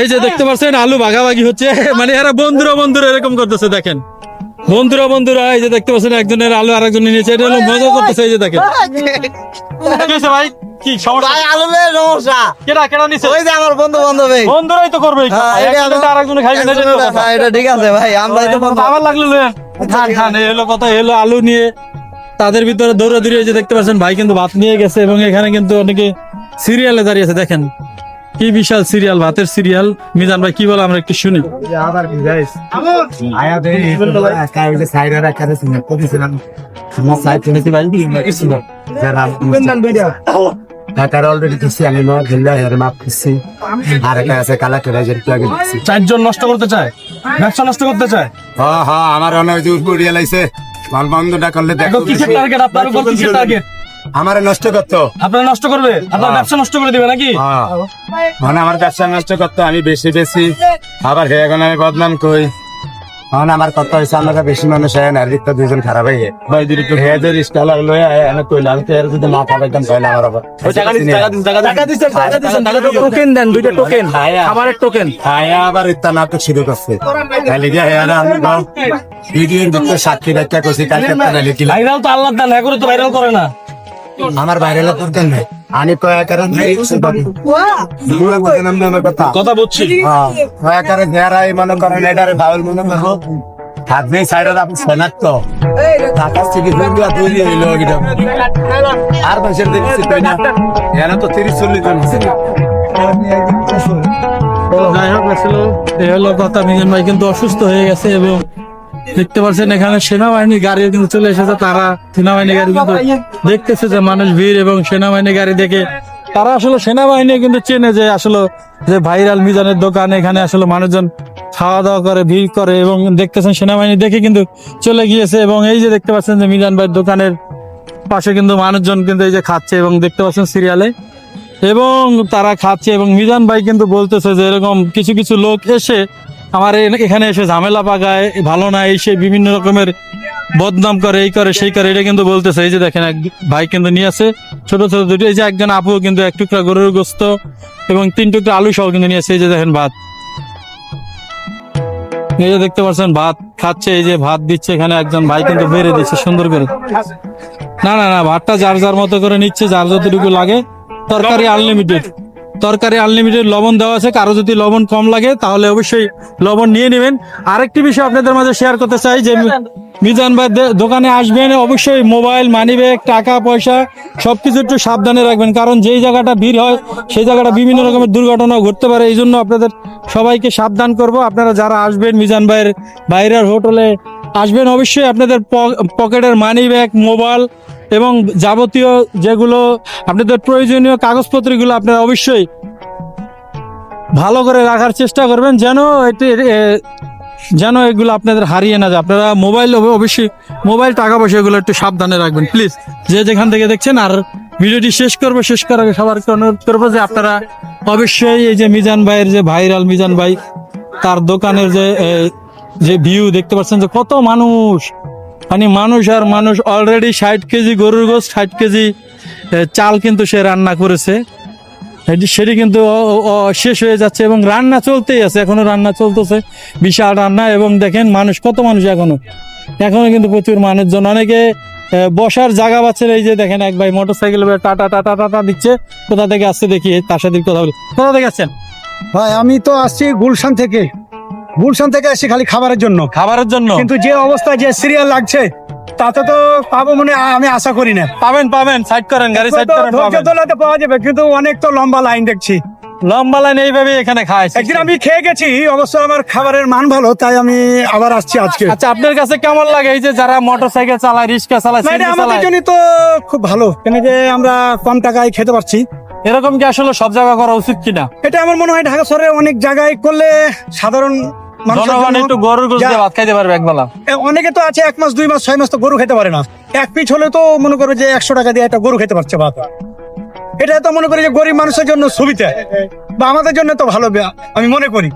এই যে দেখতে পাচ্ছেন আলু ভাগাভাগি হচ্ছে। মানে এরা বন্ধুরা বন্ধুরা এরকম করতেছে দেখেন। বন্ধুরা বন্ধুরা এই যে দেখতে পাচ্ছেন একজনের আলু আরেকজনের নিচে এটা হলো মজা করতেছে এই যে দেখেন। ভাই? কি সমস্যা? ভাই আলু সমস্যা। কেডা কেডা নিছে? ওই যে আমার বন্ধু বান্ধব। বন্ধুরাই তো করবে হ্যাঁ, এটা একজনের তো আরেকজনে খাইবে না, এটাই তো কথা। হ্যাঁ, এটা ঠিক আছে ভাই আমরাই তো আমার লাগল খান খান এই কথা এলো আলু নিয়ে। তাদের ভিতরে দৌড়াদৌড়ি এই যে দেখতে পাচ্ছেন ভাই কিন্তু ভাত নিয়ে গেছে এবং এখানে কিন্তু অনেকে সিরিয়ালে দাঁড়িয়ে আছে দেখেন। কি বিশাল সিরিয়াল ভাতের সিরিয়াল? মিজান ভাই কি বলে আমরা একটু শুনি। আবার কি গাইস আয়া দে কাইলে সাইডে রাখা আছে না পজিশন আমার সাইড থেকে বাইরে কি যারা ঢাকার অলরেডি কিছু আমি ন গেলে আর মাপ কিছু আর একটা আছে কালা করে যে লাগে দিছি চারজন নষ্ট করতে চায়? ব্যবসা নষ্ট করতে চায়? হ্যাঁ হ্যাঁ আমার অনেক জোর পড়িয়া লাইছে। মাল বন্ধটা করলে দেখো কিসের টার্গেট আপনার উপর কিসের টার্গেট আমার নষ্ট করতো। আপনার নষ্ট করবে? আপনার ব্যবসা নষ্ট করে দিবে নাকি? হ্যাঁ। মানে আমার ব্যবসা নষ্ট করতো আমি বেশি বেশি। আবার হে এখন আমি বদনাম কই? এখন আমার কথা হয়েছে আমরা বেশি মানুষ হয় না রিক্তা দুজন খারাপ হয়ে ভাই যদি একটু হে যে রিস্কা লাগল এনে কইলে আমি তো এর যদি না খাবাইতাম তাহলে আমার আবার টাকা দিচ্ছেন টাকা দিচ্ছেন টাকা দিচ্ছেন টাকা দিচ্ছেন টোকেন দেন দুইটা টোকেন খায়া খাবারের টোকেন খায়া আবার ইত্যা নাটক শুরু করছে। তাহলে যে হে আর আমি ভিডিওর ভিতরে সাক্ষী ব্যাখ্যা করছি কালকে ভাইরাল তো আল্লাহ দান হ্যাঁ করে তো ভাইরাল করে না। আমার বাইরে লোক করতেন না। আমি কয়া কারণ কথা। কথা বলছি। কয়া কারণ যারা এই মনে করেন এটারে ফাউল মনে করব নেই সাইডে আপনি শনাক্ত। টাকা ফেলবে তৈরি হইল আর দেখছি তাই না। এরা তো তিরিশ চল্লিশ জন আছে। যাই হোক আসলে এই হলো কথা। মিজান ভাই কিন্তু অসুস্থ হয়ে গেছে এবং দেখতে পাচ্ছেন এখানে সেনাবাহিনীর গাড়ি কিন্তু চলে এসেছে, তারা সেনাবাহিনী গাড়ি কিন্তু দেখতেছে যে মানুষ ভিড় এবং সেনাবাহিনী গাড়ি দেখে। তারা আসলে সেনাবাহিনী কিন্তু চেনে যে আসলে যে ভাইরাল মিজানের দোকান, এখানে আসলে মানুষজন খাওয়া দাওয়া করে, ভিড় করে এবং দেখতেছেন সেনাবাহিনী দেখে কিন্তু চলে গিয়েছে এবং এই যে দেখতে পাচ্ছেন যে মিজান ভাইয়ের দোকানের পাশে কিন্তু মানুষজন কিন্তু এই যে খাচ্ছে এবং দেখতে পাচ্ছেন সিরিয়ালে। এবং তারা খাচ্ছে এবং মিজান ভাই কিন্তু বলতেছে যে এরকম কিছু কিছু লোক এসে আমার এখানে এসে ঝামেলা পাকায় ভালো না, এই সে বিভিন্ন রকমের বদনাম করে, এই করে, সেই করে, এটা কিন্তু বলতেছে। এই যে দেখেন, এক ভাই কিন্তু নিয়ে আসে, ছোট ছোট দুটো এই যে একজন আপু কিন্তু এক টুকরা গরুর গোস্ত এবং তিন টুকরা আলু সহ কিন্তু নিয়ে আসে, এই যে দেখেন ভাত। এই যে দেখতে পাচ্ছেন, ভাত খাচ্ছে, এই যে ভাত দিচ্ছে এখানে একজন ভাই কিন্তু বেড়ে দিচ্ছে, সুন্দর করে। না না না, ভাতটা যার যার মতো করে নিচ্ছে, যার যতটুকু লাগে, তরকারি আনলিমিটেড তরকারি আনলিমিটেড লবণ দেওয়া আছে। কারও যদি লবণ কম লাগে তাহলে অবশ্যই লবণ নিয়ে নেবেন। আরেকটি বিষয় আপনাদের মাঝে শেয়ার করতে চাই যে মিজান ভাই দোকানে আসবেন অবশ্যই মোবাইল মানি ব্যাগ টাকা পয়সা সবকিছু একটু সাবধানে রাখবেন। কারণ যেই জায়গাটা ভিড় হয় সেই জায়গাটা বিভিন্ন রকমের দুর্ঘটনা ঘটতে পারে। এই জন্য আপনাদের সবাইকে সাবধান করব। আপনারা যারা আসবেন মিজান ভাইয়ের বাইরের হোটেলে আসবেন অবশ্যই আপনাদের পকেটের মানি ব্যাগ মোবাইল এবং যাবতীয় যেগুলো আপনাদের প্রয়োজনীয় কাগজপত্রগুলো আপনারা অবশ্যই ভালো করে রাখার চেষ্টা করবেন যেন এটি যেন এগুলো আপনাদের হারিয়ে না যায়। আপনারা মোবাইল অব- অবশ্যই মোবাইল টাকা পয়সা এগুলো একটু সাবধানে রাখবেন প্লিজ যে যেখান থেকে দেখছেন, আর ভিডিওটি শেষ করব, শেষ করার আগে সবারকে অনুরোধ করব যে আপনারা অবশ্যই এই যে মিজান ভাইয়ের যে ভাইরাল মিজান ভাই, তার দোকানের যে যে ভিউ দেখতে পাচ্ছেন যে কত মানুষ। মানে মানুষ আর মানুষ অলরেডি ষাট কেজি গরুর গোস ষাট কেজি চাল কিন্তু সে রান্না করেছে। সেটি কিন্তু শেষ হয়ে যাচ্ছে এবং রান্না চলতেই আছে, এখনও রান্না চলতেছে। বিশাল রান্না এবং দেখেন মানুষ, কত মানুষ এখনও। এখনও কিন্তু প্রচুর মানুষজন। অনেকে বসার জায়গা পাচ্ছেন, এই যে দেখেন এক ভাই motor cycle tata tata tata দিচ্ছে। কোথা থেকে আসছে দেখি, তার সাথে কথা বলি। কোথা থেকে আসছেন? ভাই, আমি তো আসছি গুলশান থেকে। গুলশান থেকে আসছি খালি খাবারের জন্য। খাবারের জন্য? কিন্তু যে অবস্থায় যে সিরিয়াল লাগছে তাতে তো পাবো মনে আমি আশা করি না। পাবেন পাবেন সাইড করেন গাড়ি সাইড করেন ধৈর্য পাবেন। পাওয়া যাবে কিন্তু অনেক তো লম্বা লাইন দেখছি। লম্বা লাইন এইভাবে এখানে খায় একদিন আমি খেয়ে গেছি অবশ্য আমার খাবারের মান ভালো তাই আমি আবার আসছি আজকে। আচ্ছা আপনার কাছে কেমন লাগে এই যে যারা মোটর সাইকেল চালায় রিক্সা চালায় আমাদের জন্য তো খুব ভালো। কেন যে আমরা কম টাকায় খেতে পারছি। এরকম কি আসলে সব জায়গা করা উচিত কিনা? এটা আমার মনে হয় ঢাকা শহরে অনেক জায়গায় করলে সাধারণ জনগণ একটু গরুর গোস দিয়ে ভাত খাইতে পারবে একবেলা অনেকে তো আছে এক মাস দুই মাস ছয় মাস তো গরু খেতে পারে না। এক পিছ হলে তো মনে করবে যে একশো টাকা দিয়ে একটা গরু খেতে পারছে ভাত। এটা তো মনে করি যে গরিব মানুষের জন্য সুবিধা। বা আমাদের জন্য তো ভালো আমি মনে করি।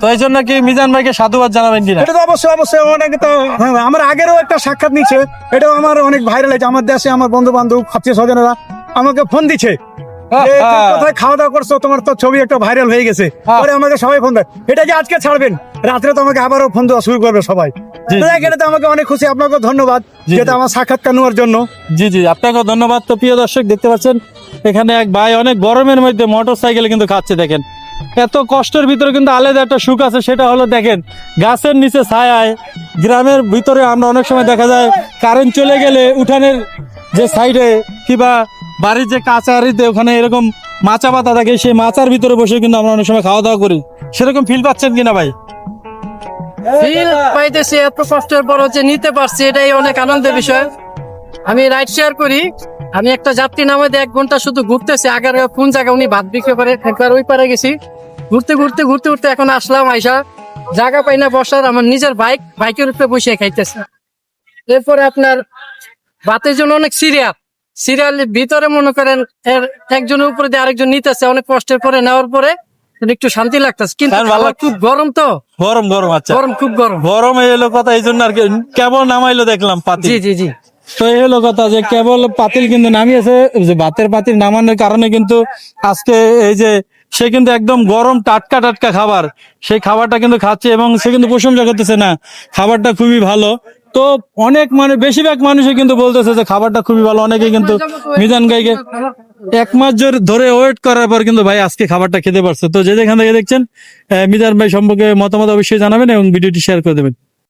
তো এই জন্য কি মিজান ভাইকে সাধুবাদ জানাবেন কিনা? এটা তো অবশ্যই অবশ্যই অনেকে তো হ্যাঁ, আমার আগেরও একটা সাক্ষাৎ নিচ্ছে। এটাও আমার অনেক ভাইরাল হয়েছে। আমার দেশে আমার বন্ধু বান্ধব আত্মীয় স্বজনেরা আমাকে ফোন দিচ্ছে। কোথায় খাওয়া দাওয়া করছ? তোমার তো ছবি একটা ভাইরাল হয়ে গেছে। হ্যাঁ। পরে আমাকে সবাই ফোন দেয়। এটা যে আজকে ছাড়বেন? রাত্রে তো আমাকে আবারও ফোন দেওয়া শুরু করবে সবাই। এখানে তো আমাকে অনেক খুশি। আপনাকে ধন্যবাদ যেটা আমার সাক্ষাৎকার নেওয়ার জন্য। জি জি আপনাকে ধন্যবাদ। তো প্রিয় দর্শক দেখতে পাচ্ছেন এখানে এক ভাই অনেক গরমের মধ্যে মোটর সাইকেলে কিন্তু খাচ্ছে দেখেন। এত কষ্টের ভিতরে কিন্তু আলাদা একটা সুখ আছে সেটা হলো দেখেন গাছের নিচে ছায়ায় গ্রামের ভিতরে আমরা অনেক সময় দেখা যায় কারেন্ট চলে গেলে উঠানের যে সাইডে কিবা বাড়ির যে কাঁচারিতে ওখানে এরকম মাচা পাতা থাকে, সেই মাচার ভিতরে বসে কিন্তু আমরা অনেক সময় খাওয়া দাওয়া করি। সেরকম ফিল পাচ্ছেন কিনা ভাই? ফিল পাইতেছি, এত কষ্টের পর হচ্ছে নিতে পারছি, এটাই অনেক আনন্দের বিষয়। আমি রাইড শেয়ার করি, আমি একটা যাত্রী নামে এক ঘণ্টা শুধু ঘুরতেছি, আগের কোন জায়গা উনি ভাত বিক্রি করে, একবার ওই পারে গেছি। ঘুরতে ঘুরতে ঘুরতে ঘুরতে এখন আসলাম, আইসা জায়গা পাই না, বসার, আমার নিজের বাইক বাইকের উপরে বসে খাইতেছে। এরপরে আপনার ভাতের জন্য অনেক সিরিয়াল সিরিয়াল ভিতরে মনে করেন এর একজনের উপরে দিয়ে আরেকজন নিতেছে অনেক কষ্টের পরে নেওয়ার পরে একটু শান্তি লাগতেছে। কিন্তু খাবার খুব গরম তো। গরম গরম আচ্ছা। গরম খুব গরম। গরম এলো কথা এই জন্য আর কি কেবল নামাইলো দেখলাম পাতি জি জি জি। তো এই হলো কথা যে কেবল পাতিল কিন্তু নামিয়েছে যে ভাতের পাতিল নামানোর কারণে কিন্তু আজকে এই যে সে কিন্তু একদম গরম টাটকা টাটকা খাবার। সেই খাবারটা কিন্তু খাচ্ছে এবং সে কিন্তু প্রশংসা করতেছে না খাবারটা খুবই ভালো। তো অনেক মানে বেশিরভাগ মানুষই কিন্তু বলতেছে যে খাবারটা খুবই ভালো। অনেকে কিন্তু মিজান গাইকে এক মাস জোর- ধরে ওয়েট করার পর কিন্তু ভাই আজকে খাবারটা খেতে পারছে। তো যে যেখান থেকে দেখছেন মিজান ভাই সম্পর্কে মতামত অবশ্যই জানাবেন এবং ভিডিওটি শেয়ার করে দেবেন।